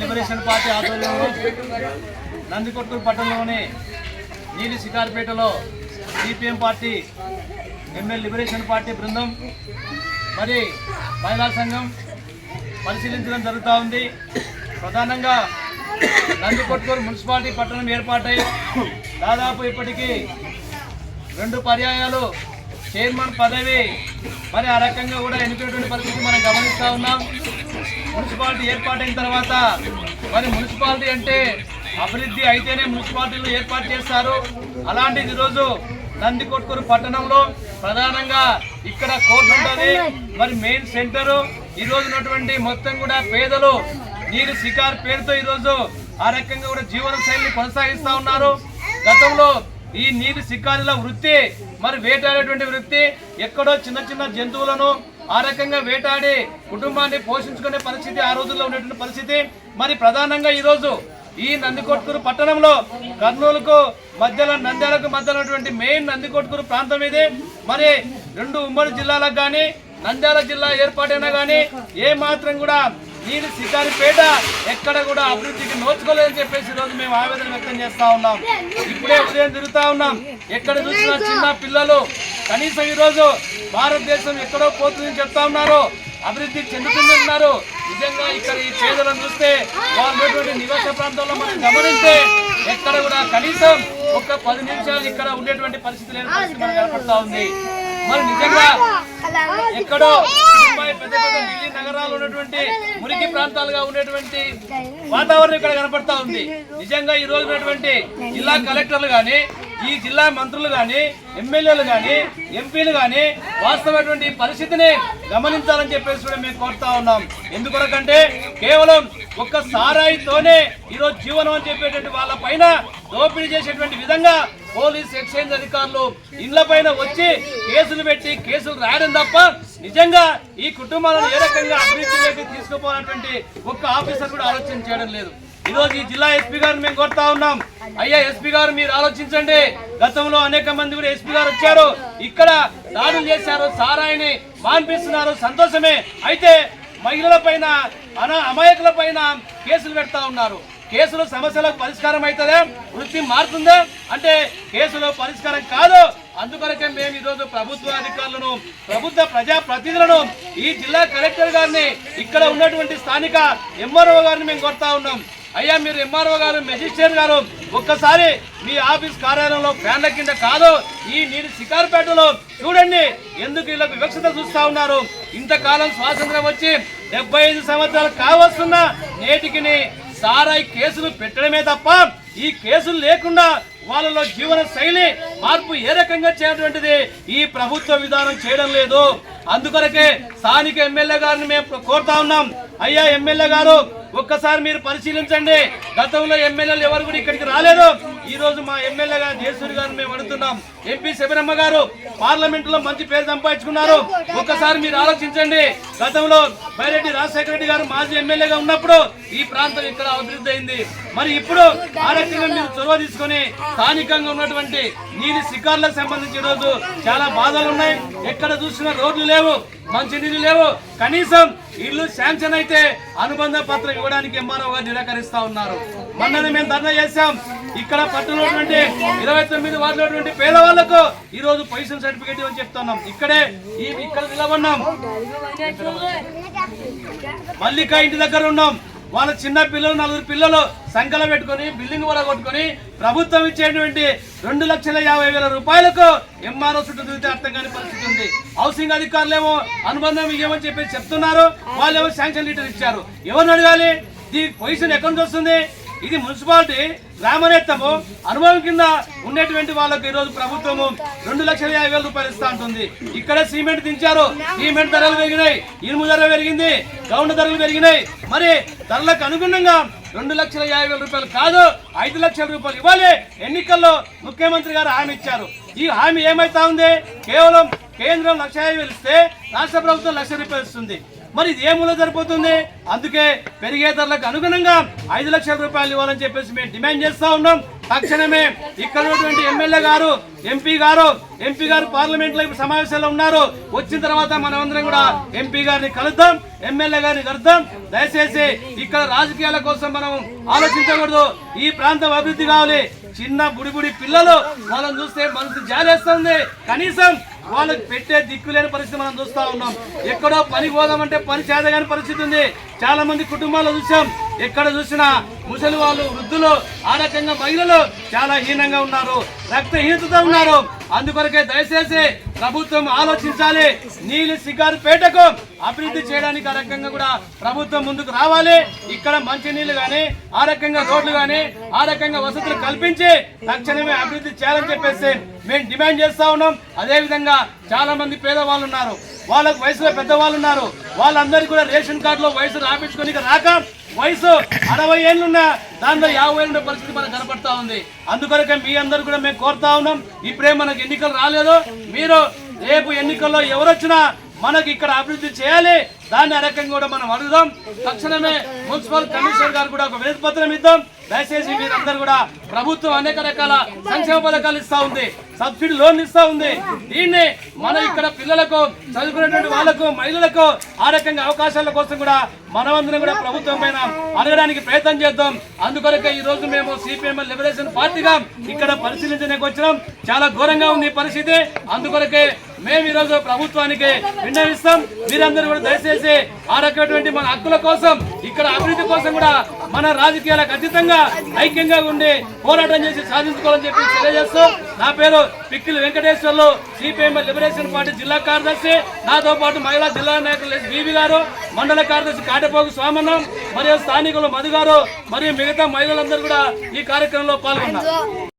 Liberation party ఆధ్వర్యంలో నందికొట్కూరు పట్టణంలోని నీలి శికార్పేటలో CPM party ML liberation party బృందం మరి మహిళా సంఘం పరిశీలించడం జరుగుతూ ఉంది. ప్రధానంగా నందికొట్కూరు మున్సిపాలిటీ పట్టణం ఏర్పాటై దాదాపు ఇప్పటికీ రెండు పర్యాయాలు చైర్మన్ పదవి మరి ఆ రకంగా కూడా ఎన్నికటువంటి పరిస్థితి మనం గమనిస్తూ ఉన్నాం. మున్సిపాలిటీ ఏర్పాటైన తర్వాత మరి మున్సిపాలిటీ అంటే అభివృద్ధి అయితేనే మున్సిపాలిటీలు ఏర్పాటు చేస్తారు. అలాంటిది ఈరోజు నందికొట్కూరు పట్టణంలో ప్రధానంగా ఇక్కడ కోర్టు ఉంటుంది. మరి మెయిన్ సెంటర్. ఈ ఉన్నటువంటి మొత్తం కూడా పేదలు నీరు శికార్ పేరుతో ఈరోజు ఆ రకంగా కూడా జీవన శైలిని కొనసాగిస్తూ ఉన్నారు. గతంలో ఈ నీరు శికారుల వృత్తి మరి వేటాడేటువంటి వృత్తి ఎక్కడో చిన్న చిన్న జంతువులను ఆ రకంగా వేటాడి కుటుంబాన్ని పోషించుకునే పరిస్థితి ఆ రోజుల్లో ఉన్నటువంటి పరిస్థితి. మరి ప్రధానంగా ఈరోజు ఈ నందికొట్కూరు పట్టణంలో కర్నూలుకు మధ్యలో నంద్యాలకు మధ్యలో ఉన్నటువంటి మెయిన్ నందికొట్కూరు ప్రాంతం ఇది. మరి రెండు ఉమ్మడి జిల్లాలకు కానీ నంద్యాల జిల్లా ఏర్పాటైనా కానీ ఏ మాత్రం కూడా నేను సిద్ధారిపేట ఎక్కడ కూడా అభివృద్ధికి నోచుకోలేదని చెప్పేసి ఈరోజు మేము ఆవేదన వ్యక్తం చేస్తా ఉన్నాం. ఇప్పుడే ఉదయం తిరుగుతా ఉన్నాం. ఎక్కడ చూసినా చిన్న పిల్లలు కనీసం ఈరోజు భారతదేశం ఎక్కడో పోతుందని చెప్తా ఉన్నారు. అభివృద్ధి చెందుతుందంటున్నారు నిజంగా ఇక్కడ ఈ పేదలను చూస్తే వాళ్ళు నివాస ప్రాంతంలో మనం గమనిస్తే ఎక్కడ కూడా కనీసం ఒక పది నిమిషాలు ఇక్కడ ఉండేటువంటి పరిస్థితి లేని పరిస్థితి మనకు కనపడతా ఉంది. మరి నిజంగా ఎక్కడో పెద్ద పెద్ద ఢిల్లీ నగరాలు ఉన్నటువంటి మురికి ప్రాంతాలుగా ఉండేటువంటి వాతావరణం ఇక్కడ కనపడతా ఉంది. నిజంగా ఈ రోజు ఉన్నటువంటి జిల్లా కలెక్టర్లు కానీ ఈ జిల్లా మంత్రులు కానీ ఎమ్మెల్యేలు కానీ ఎంపీలు కానీ వాస్తవమైనటువంటి పరిస్థితిని గమనించాలని చెప్పేసి కూడా మేము కోరుతా ఉన్నాం. ఎందుకొరకంటే కేవలం ఒక్క సారాయితోనే ఈరోజు జీవనం అని చెప్పేటువంటి వాళ్ళ పైన దోపిడీ చేసేటువంటి విధంగా పోలీస్ ఎక్స్చేంజ్ అధికారులు ఇళ్ళ పైన వచ్చి కేసులు పెట్టి కేసులు రాయడం తప్ప నిజంగా ఈ కుటుంబాలను ఏ రకంగా అభివృద్ధిలోకి తీసుకుపోవాలన్నటువంటి ఒక్క ఆఫీసర్ కూడా ఆలోచన చేయడం లేదు. ఈ రోజు ఈ జిల్లా ఎస్పీ గారిని మేము కోరుతా ఉన్నాం. అయ్యా ఎస్పీ గారు మీరు ఆలోచించండి. గతంలో అనేక మంది కూడా ఎస్పీ గారు వచ్చారు. ఇక్కడ దాడులు చేశారు. సారాయిని మాన్పిస్తున్నారు. సంతోషమే. అయితే మహిళల పైన అన అమాయకుల పైన కేసులు పెడతా ఉన్నారు. కేసులు సమస్యలకు పరిష్కారం అవుతుందా వృత్తి మారుతుందా. అంటే కేసులో పరిష్కారం కాదు. అందుకొరకే మేము ఈరోజు ప్రభుత్వ అధికారులను ప్రభుత్వ ప్రజా ప్రతినిధులను ఈ జిల్లా కలెక్టర్ గారిని ఇక్కడ ఉన్నటువంటి స్థానిక ఎంఆర్ఓ గారిని మేము కొడతా ఉన్నాం. అయ్యా మీరు ఎంఆర్ఓ గారు మెజిస్ట్రేట్ గారు ఒక్కసారి మీ ఆఫీస్ కార్యాలయంలో ఫ్యాన్ల కింద కాదు ఈ నీటి శికారుపేటలో చూడండి ఎందుకు వీళ్ళకు వివక్షత చూస్తా ఉన్నారు. ఇంతకాలం స్వాతంత్రం వచ్చి డెబ్బై ఐదు సంవత్సరాలు కావస్తున్నా నేటికి సారాయి కేసులు పెట్టడమే తప్ప ఈ కేసులు లేకుండా వాళ్ళలో జీవన శైలి మార్పు ఏ రకంగా చేయటువంటిది ఈ ప్రభుత్వ విధానం చేయడం లేదు. అందుకొరకే స్థానిక ఎమ్మెల్యే గారిని మేము కోరుతా ఉన్నాం. అయ్యా ఎమ్మెల్యే గారు ఒక్కసారి మీరు పరిశీలించండి. గతంలో ఎమ్మెల్యేలు ఎవరు కూడా ఇక్కడికి రాలేదు. ఈ రోజు మా ఎమ్మెల్యే గారు జయసూరి గారు మేము అడుగుతున్నాం. ఎంపీ శబరమ్మ గారు పార్లమెంట్లో మంచి పేరు సంపాదించుకున్నారు. ఒక్కసారి మీరు ఆలోచించండి. గతంలో బైరెడ్డి రాజశేఖర రెడ్డి గారు మాజీ ఎమ్మెల్యేగా ఉన్నప్పుడు ఈ ప్రాంతం ఇక్కడ అభివృద్ధి అయింది. మరి ఇప్పుడు ఆ రకంగా మీరు చొరవ తీసుకొని స్థానికంగా ఉన్నటువంటి నీటి శిఖర్లకు సంబంధించి రోజు చాలా బాధలు ఉన్నాయి. ఎక్కడ చూసినా రోడ్లు లేవు. మంచినీళ్ళు లేవు. కనీసం ఇల్లు శాంక్షన్ అయితే అనుబంధ పత్రం ఇవ్వడానికి ఎంఆర్ఓ గారు నిరాకరిస్తా ఉన్నారు. మొన్ననే మేము ధర్నా చేశాం. ఇక్కడ పట్టణంలోటువంటి ఇరవై తొమ్మిది వార్డులోటువంటి పేదవాళ్ళకు ఈ రోజు పొజిషన్ సర్టిఫికేట్ ఇవ్వని చెప్తున్నాం. ఇక్కడే ఇక్కడ నిలబడినాం. మల్లిక ఇంటి దగ్గర ఉన్నాం. వాళ్ళ చిన్న పిల్లలు నలుగురు పిల్లలు సంకల పెట్టుకొని బిల్డింగ్ కూడా కొట్టుకొని ప్రభుత్వం ఇచ్చేటువంటి రెండు లక్షల యాభై వేల రూపాయలకు ఎంఆర్ఓ చుట్టూ తిరిగితే అర్థం కాని పరిస్థితి ఉంది. హౌసింగ్ అధికారులేమో అనుబంధం ఇవ్వమని చెప్పి చెప్తున్నారు. వాళ్ళు ఏమో శాంక్షన్ లీటర్ ఇచ్చారు. ఎవరిని అడగాలి? ఈ పొజిషన్ ఎక్కడి నుంచి వస్తుంది? ఇది మున్సిపాలిటీ గ్రామనేత్తము అనుభవం కింద ఉండేటువంటి వాళ్ళకు ఈరోజు రోజు ప్రభుత్వము రెండు లక్షల యాభై వేల రూపాయలు ఇస్తా ఉంటుంది ఇక్కడే సిమెంట్ దించారు. సిమెంట్ ధరలు పెరిగినాయి. ఇనుము ధర పెరిగింది. గౌండ్ ధరలు పెరిగినాయి. మరి ధరలకు అనుగుణంగా రెండు లక్షల యాభై వేల రూపాయలు కాదు ఐదు లక్షల రూపాయలు ఇవ్వాలి ఎన్నికల్లో ముఖ్యమంత్రి గారు హామీ ఇచ్చారు. ఈ హామీ ఏమైతా ఉంది? కేవలం కేంద్రం లక్ష యాభై వేలు ఇస్తే రాష్ట్ర ప్రభుత్వం లక్ష రూపాయలు ఇస్తుంది. మరి ఇది ఏ మూల సరిపోతుంది? అందుకే పెరిగే ధరలకు అనుగుణంగా ఐదు లక్షల రూపాయలు ఇవ్వాలని చెప్పేసి మేము డిమాండ్ చేస్తా ఉన్నాం. తక్షణమే ఇక్కడ ఉన్నటువంటి ఎమ్మెల్యే గారు ఎంపీ గారు ఎంపీ గారు పార్లమెంట్లో సమావేశంలో సమావేశాల్లో ఉన్నారు. వచ్చిన తర్వాత మనమందరం కూడా ఎంపీ గారిని కలుద్దాం ఎమ్మెల్యే గారిని కలుద్దాం. దయచేసి ఇక్కడ రాజకీయాల కోసం మనం ఆలోచించకూడదు. ఈ ప్రాంతం అభివృద్ధి కావాలి. చిన్న బుడిబుడి పిల్లలు వాళ్ళని చూస్తే మనసు జాలేస్తుంది. కనీసం వాళ్ళకి పెట్టే దిక్కు లేని పరిస్థితి మనం చూస్తా ఉన్నాం. ఎక్కడో పని పోదామంటే పని చేదగాని పరిస్థితి ఉంది. చాలా మంది కుటుంబాలు చూసాం. ఎక్కడ చూసినా ముసలి వాళ్ళు వృద్ధులు ఆరోగ్యంగా మహిళలు చాలా హీనంగా ఉన్నారు. రక్తహీనతతో ఉన్నారు. అందుకొరకే దయచేసి ప్రభుత్వం ఆలోచించాలి. నీలి పేటకు అభివృద్ధి చేయడానికి ఆ రకంగా కూడా ప్రభుత్వం ముందుకు రావాలి. ఇక్కడ మంచి నీళ్ళు కానీ ఆ రకంగా రోడ్లు కానీ ఆ రకంగా వసతులు కల్పించి తక్షణమే అభివృద్ధి చేయాలని చెప్పేసి మేము డిమాండ్ చేస్తా ఉన్నాం. అదేవిధంగా చాలా మంది పేదవాళ్ళు ఉన్నారు. వాళ్ళకు వయసులో పెద్దవాళ్ళు ఉన్నారు. వాళ్ళందరికీ కూడా రేషన్ కార్డులో వయసు రాపించుకొని రాక వయసు అరవై ఏళ్ళున్న దాంట్లో యాభై ఏళ్ళ పరిస్థితి మనకు కనపడతా ఉంది. అందుకొరకే మీ అందరూ కూడా మేము కోరుతా ఉన్నాం. ఇప్పుడే మనకు ఎన్నికలు రాలేదు. మీరు రేపు ఎన్నికల్లో ఎవరొచ్చినా మనకి ఇక్కడ అభివృద్ధి చేయాలి. దాన్ని ఆ కూడా మనం అడుగుదాం. తక్షణమే మున్సిపల్ కమిషనర్ గారు కూడా ఒక వినతి పత్రం ఇద్దాం. దయచేసి మీరందరూ కూడా ప్రభుత్వం అనేక రకాల సంక్షేమ పథకాలు ఇస్తా ఉంది. సబ్సిడీ లోన్ ఇస్తా ఉంది. దీన్ని మన ఇక్కడ పిల్లలకు చదువుకునేటువంటి వాళ్ళకు మహిళలకు ఆ రకంగా అవకాశాల కోసం కూడా మనమందరం కూడా ప్రభుత్వం పైన అడగడానికి ప్రయత్నం చేద్దాం. అందుకొరకే ఈ రోజు మేము సిపిఎం లిబరేషన్ పార్టీగా ఇక్కడ పరిశీలించడానికి వచ్చినాం. చాలా ఘోరంగా ఉంది ఈ పరిస్థితి. అందుకొరకే మేము ఈరోజు ప్రభుత్వానికి విన్నవిస్తాం. మీరందరూ కూడా దయచేసి ఆ మన హక్కుల కోసం ఇక్కడ అభివృద్ధి కోసం కూడా మన రాజకీయాలకు అతీతంగా ఐక్యంగా ఉండి పోరాటం చేసి సాధించుకోవాలని చెప్పి తెలియజేస్తూ నా పేరు Pikkili Venkateswarlu CPM liberation party జిల్లా కార్యదర్శి. నాతో పాటు మహిళా జిల్లా నాయకులు ఎస్ బీబీ గారు మండల కార్యదర్శి కాటపోగు స్వామన్నం మరియు స్థానికులు మధు గారు మరియు మిగతా మహిళలందరూ కూడా ఈ కార్యక్రమంలో పాల్గొన్నారు.